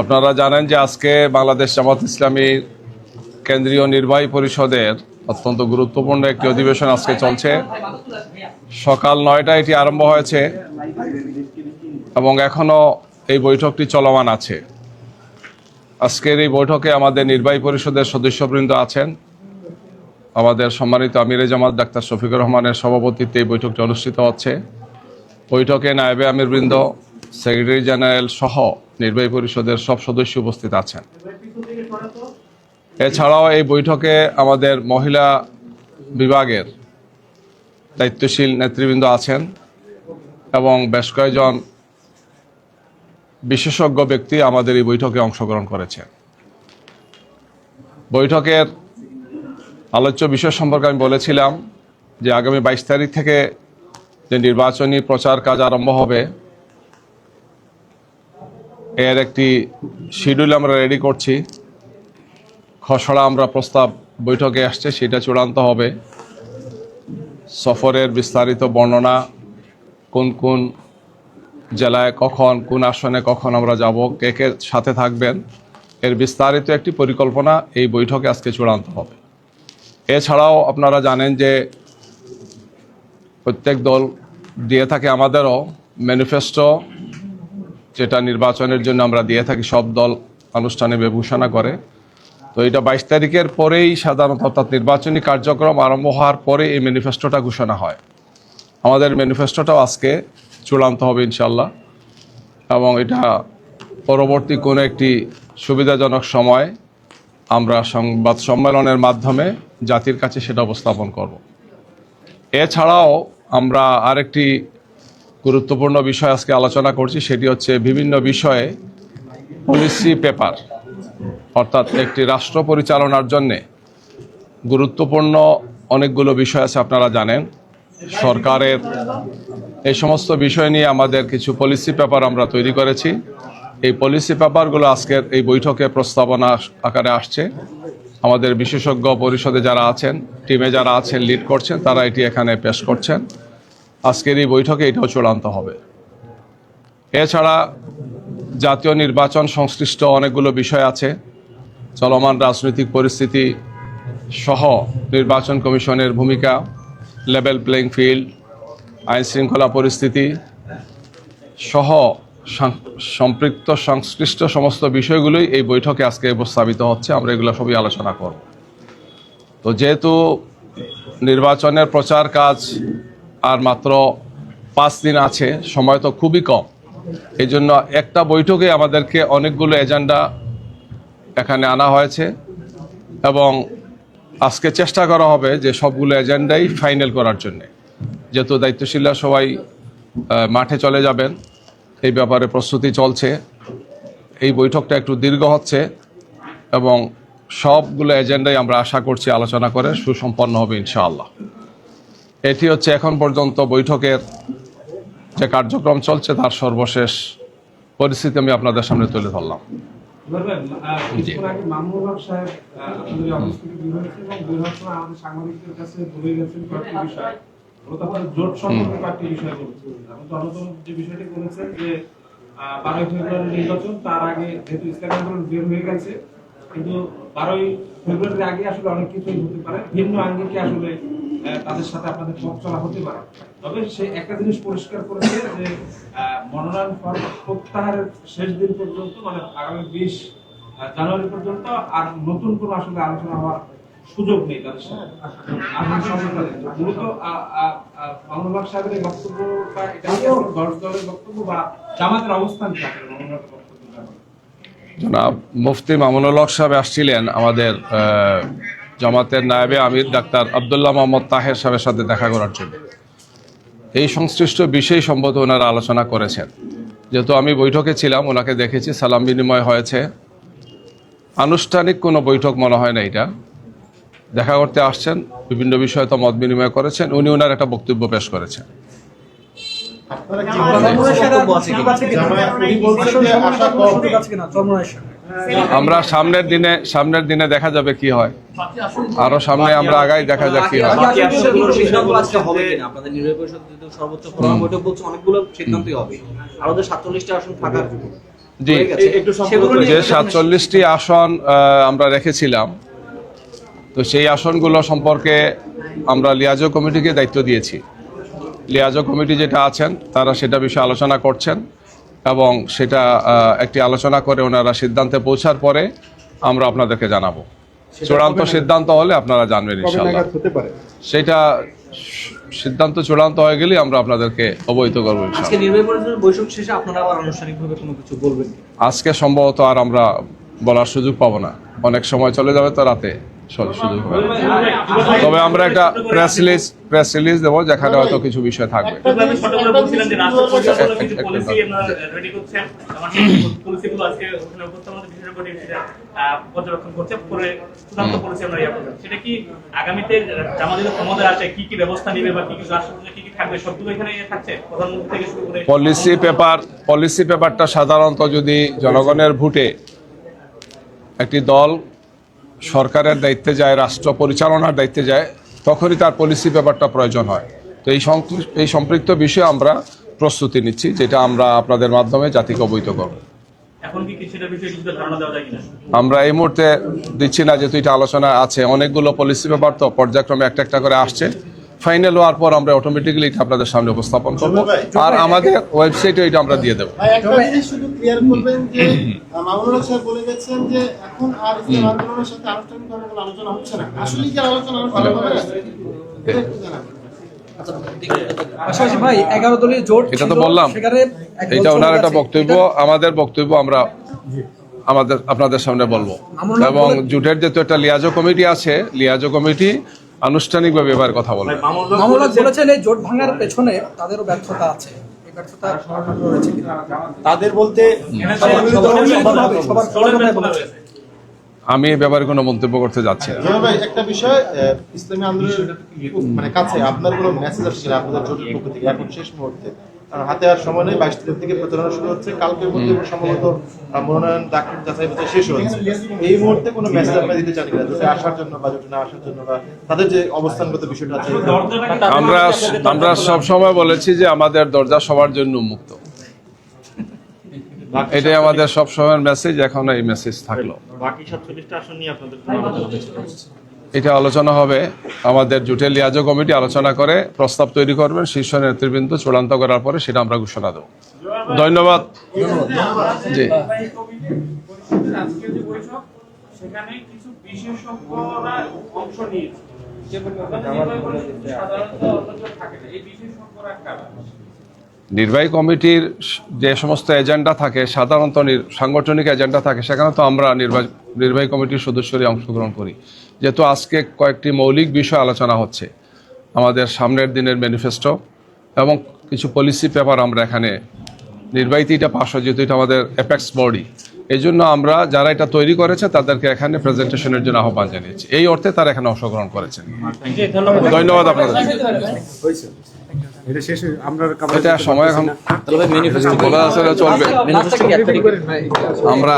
আপনারা জানেন যে আজকে বাংলাদেশ জামাত ইসলামী কেন্দ্রীয় নির্বাহী পরিষদের অত্যন্ত গুরুত্বপূর্ণ একটি অধিবেশন আজকে চলছে। সকাল নয়টায় এটি আরম্ভ হয়েছে এবং এখনও এই বৈঠকটি চলমান আছে। আজকের এই বৈঠকে আমাদের নির্বাহী পরিষদের সদস্যবৃন্দ আছেন। আমাদের সম্মানিত আমিরে জামাত ডাক্তার শফিকুর রহমানের সভাপতিত্বে এই বৈঠকটি অনুষ্ঠিত হচ্ছে। বৈঠকে নায়েবে আমিরবৃন্দ সেক্রেটারি জেনারেল সহ নির্বাহী পরিষদের সব সদস্য উপস্থিত আছেন। এছাড়াও এই বৈঠকে আমাদের মহিলা বিভাগের দায়িত্বশীল নেতৃবৃন্দ আছেন এবং বেশ কয়েকজন বিশেষজ্ঞ ব্যক্তি আমাদের এই বৈঠকে অংশগ্রহণ করেছেন। বৈঠকের আলোচ্য বিষয় সম্পর্কে আমি বলেছিলাম যে আগামী বাইশ তারিখ থেকে যে নির্বাচনী প্রচার কাজ আরম্ভ হবে এর একটি শিডিউল আমরা রেডি করছি। খসড়া আমরা প্রস্তাব বৈঠকে আসছে, সেটা চূড়ান্ত হবে। সফরের বিস্তারিত বর্ণনা, কোন কোন জেলায় কখন, কোন আসনে কখন আমরা যাব, কে কে সাথে থাকবেন, এর বিস্তারিত একটি পরিকল্পনা এই বৈঠকে আজকে চূড়ান্ত হবে। এছাড়াও আপনারা জানেন যে প্রত্যেক দল দিয়ে থাকে আমাদেরও ম্যানিফেস্টো যেটা নির্বাচনের জন্য আমরা দিয়ে থাকি, সব দল আনুষ্ঠানিক ঘোষণা করে। তো এটা বাইশ তারিখের পরেই সাধারণত অর্থাৎ নির্বাচনী কার্যক্রম আরম্ভ হওয়ার পরে এই ম্যানিফেস্টোটা ঘোষণা হয়। আমাদের ম্যানিফেস্টোটাও আজকে চূড়ান্ত হবে ইনশাল্লাহ এবং এটা পরবর্তী কোনো একটি সুবিধাজনক সময় আমরা সংবাদ সম্মেলনের মাধ্যমে জাতির কাছে সেটা উপস্থাপন করব। এছাড়াও আমরা আরেকটি গুরুত্বপূর্ণ বিষয় আজকে আলোচনা করছি, সেটি হচ্ছে বিভিন্ন বিষয়ে পলিসি পেপার, অর্থাৎ একটি রাষ্ট্র পরিচালনার জন্যে গুরুত্বপূর্ণ অনেকগুলো বিষয় আছে, আপনারা জানেন। সরকারের এই সমস্ত বিষয় নিয়ে আমাদের কিছু পলিসি পেপার আমরা তৈরি করেছি। এই পলিসি পেপারগুলো আজকের এই বৈঠকে প্রস্তাবনা আকারে আসছে। আমাদের বিশেষজ্ঞ পরিষদে যারা আছেন, টিমে যারা আছেন, লিড করছেন, তারা এটি এখানে পেশ করছেন। আজকের এই বৈঠকে এটাও চূড়ান্ত হবে। এছাড়া জাতীয় নির্বাচন সংশ্লিষ্ট অনেকগুলো বিষয় আছে। চলমান রাজনৈতিক পরিস্থিতি সহ নির্বাচন কমিশনের ভূমিকা লেভেল প্লেইং ফিল্ড আইন শৃঙ্খলা পরিস্থিতি সহ সম্পৃক্ত সংশ্লিষ্ট সমস্ত বিষয়গুলোই এই বৈঠকে আজকে উপস্থাপিত হচ্ছে। আমরা এগুলো সবই আলোচনা করব। তো যেহেতু নির্বাচনের প্রচার কাজ আর মাত্র পাঁচ দিন আছে, সময় তো খুবই কম। এই জন্য একটা বৈঠকে আমাদেরকে অনেকগুলো এজেন্ডা এখানে আনা হয়েছে এবং আজকে চেষ্টা করা হবে যে সবগুলো এজেন্ডাই ফাইনাল করার জন্যে। যেহেতু দায়িত্বশীলরা সবাই মাঠে চলে যাবেন, এই ব্যাপারে প্রস্তুতি চলছে। এই বৈঠকটা একটু দীর্ঘ হচ্ছে এবং সবগুলো এজেন্ডাই আমরা আশা করছি আলোচনা করে সুসম্পন্ন হবে ইনশাআল্লাহ। এটি হচ্ছে এখন পর্যন্ত বৈঠকের যে কার্যক্রম চলছে, তার সর্বশেষ পরিস্থিতি আমি আপনাদের সামনে তুলে ধরলাম। কিন্তু বারোই ফেব্রুয়ারির আগে আসলে অনেক কিছুই হতে পারে ভিন্ন আঙ্গিকে আসলে তাদের সাথে আপনাদের পথ চলা হতে পারে। তবে সে একটা জিনিস পরিষ্কার করেছে যে আহ, মনোনয়ন ফর্ম প্রত্যাহারের শেষ দিন পর্যন্ত মানে আগামী বিশ জানুয়ারি পর্যন্ত আর নতুন কোনো আসলে আলোচনা হওয়ার সুযোগ নেই তাদের সাথে। মূলত আহ, আহ, আহ, মামুনুল সাহেবের এই বক্তব্যটা এটা দশ দলের বক্তব্য বা জামাতের অবস্থান কি আসলে মামুনুল জনাব মুফতি মামুনুল হক সাহেব আসছিলেন আমাদের আহ, জামাতের নায়েবে আমির ডাক্তার আবদুল্লাহ মোহাম্মদ তাহের সাহেবের সাথে দেখা করার জন্য। এই সংশ্লিষ্ট বিষয় সম্বন্ধে ওনারা আলোচনা করেছেন। যেহেতু আমি বৈঠকে ছিলাম ওনাকে দেখেছি সালাম বিনিময় হয়েছে। আনুষ্ঠানিক কোনো বৈঠক মনে হয় না এটা। দেখা করতে আসছেন বিভিন্ন বিষয়ে তো মত বিনিময় করেছেন উনি ওনার একটা বক্তব্য পেশ করেছেন। আমরা সামনের দিনে সামনের দিনে দেখা যাবে কি হয়। আরও সামনে আমরা আগাই দেখা যাক কি হয়। জি। যে সাতচল্লিশটি আসন আমরা রেখেছিলাম তো সেই আসনগুলো সম্পর্কে আমরা লিয়াজো কমিটিকে দায়িত্ব দিয়েছি। লিয়াজো কমিটি যেটা আছেন তারা সেটা বিষয়ে আলোচনা করছেন। এবং সেটা একটি আলোচনা করে ওনারা সিদ্ধান্তে পৌঁছার পরে আমরা আপনাদেরকে জানাব। চূড়ান্ত সিদ্ধান্ত হলে আপনারা জানবেন ইনশাল্লাহ সেটা সিদ্ধান্ত চূড়ান্ত হয়ে গেলেই আমরা আপনাদেরকে অবহিত করব আজকে ইনশাল্লাহ নির্বাহী পরিষদের বৈঠক শেষে আপনারা আবার আনুষ্ঠানিকভাবে কোনো কিছু বলবেন কি? আজকে সম্ভবত আর আমরা বলার সুযোগ পাবো না। অনেক সময় চলে যাবে তো রাতে। তবে আমরা একটা প্রেস রিলিজ প্রেস রিলিজ দেবো যেখানে হয়তো কিছু বিষয় থাকবে। আপনি ছোট করে বলছিলেন যে রাষ্ট্র পরিচালনা কিছু একটা- পলিসি একটা- রেডি করছেন। আমার পলিসিগুলো আজকে ওখানে উপস্থাপন বিশেষজ্ঞ টিম সেটা আহ, পর্যবেক্ষণ করছে। পরে চূড়ান্ত পলিসি আমরা করবেন সেটা কি আগামীতে জামাতের ক্ষমতা আছে কি কি ব্যবস্থা নেবে বা কি কি রাষ্ট্রপতি কি কি থাকবে সবগুলো এখানে থাকছে। প্রধানমন্ত্রী থেকে শুরু করে পলিসি পেপার পলিসি পেপারটা সাধারণত যদি জনগণের ভোটে একটি দল সরকারের দায়িত্বে যায় রাষ্ট্র পরিচালনার দায়িত্বে যায় তখনই তার পলিসি পেপারটা প্রয়োজন হয়। তো এই এই সম্পৃক্ত বিষয়ে আমরা প্রস্তুতি নিচ্ছি যেটা আমরা আপনাদের মাধ্যমে জাতিকে অবহিত করব। আমরা এই মুহূর্তে দিচ্ছি না যেহেতু এটা আলোচনা আছে অনেকগুলো পলিসি পেপার তো পর্যায়ক্রমে একটা একটা করে আসছে। ফাইনাল হওয়ার পর আমরা অটোমেটিক্যালি এটা আপনাদের সামনে উপস্থাপন করব। আর আমাদের ওয়েবসাইটে এটা আমরা দিয়ে দেবো। ভাই একটা জিনিস শুধু ক্লিয়ার করবেন যে মামুনুল সাহেব বলে গেছেন যে এখন আর ইসলাম আন্দোলনের সাথে আনুষ্ঠানিকভাবে কোনো আলোচনা হচ্ছে না। আসলে কি আলোচনা আলোচনা হবে? এটা তো বললাম। সেখানে এটা ওনার একটা বক্তব্য আমাদের বক্তব্য আমরা আমাদের আপনাদের সামনে বলব। এবং জুটের যেহেতু একটা লিয়াজো কমিটি আছে লিয়াজো কমিটি আনুষ্ঠানিকভাবে এবার কথা বলেছেন এই জোট ভাঙার পেছনে তাদেরও ব্যর্থতা আছে? তাদের বলতে। আমি এ ব্যাপারে কোনো মন্তব্য করতে যাচ্ছি না ভাই একটা বিষয় ইসলামী আন্দোলনের মানে কাছে আপনার কোনো মেসেজ আসছিল আপনাদের জোটের পক্ষ থেকে এখন শেষ মুহূর্তে কারণ হাতে আর সময় নেই বাইশ তারিখ থেকে প্রচারণা শুরু হচ্ছে। কালকের মধ্যে সম্ভবত মনোনয়ন দাখিল যাচাই বাছাই শেষ হচ্ছে। এই মুহূর্তে কোনো মেসেজ আপনারা দিতে চান কিনা জোটে আসার জন্য বা জোটে না আসার জন্য বা তাদের যে অবস্থানগত বিষয়টা আছে আমরা আমরা সব সময় বলেছি যে আমাদের দরজা সবার জন্য উন্মুক্ত এটাই আমাদের সব সময়ের মেসেজ এখন এই মেসেজ থাকল। বাকি সাতচল্লিশটা আসন নিয়ে আপনাদের? এটা আলোচনা হবে। আমাদের জুটের লিয়াজো কমিটি আলোচনা করে প্রস্তাব তৈরি করবেন শীর্ষ নেতৃবৃন্দ চূড়ান্ত করার পরে সেটা আমরা ঘোষণা দেবো। ধন্যবাদ। জি। নির্বাহী কমিটির যে সেখানে কিছু বিশেষজ্ঞরা অংশ নিয়েছে। নির্বাহী পরিষদে সাধারণত অন্যজন থাকে না। এই বিশেষজ্ঞরা কারা? নির্বাহী কমিটির যে সমস্ত এজেন্ডা থাকে সাধারণত নির- সাংগঠনিক এজেন্ডা থাকে সেখানে তো আমরা নির্বাহী নির্বাহী কমিটির সদস্যরই অংশগ্রহণ করি। যেহেতু আজকে কয়েকটি মৌলিক বিষয় আলোচনা হচ্ছে আমাদের সামনের দিনের ম্যানিফেস্টো এবং কিছু পলিসি পেপার আমরা এখানে নির্বাহীতে এটা পাশ হয় যেহেতু এটা আমাদের অ্যাপেক্স বডি এই জন্য আমরা যারা এটা তৈরি করেছে তাদেরকে এখানে প্রেজেন্টেশনের জন্য আহ্বান জানিয়েছি। এই অর্থে তারা এখানে অংশগ্রহণ করেছেন। ধন্যবাদ। আপনাদের। এটা শেষ আমরা এটা সময় এখন চলবে? আমরা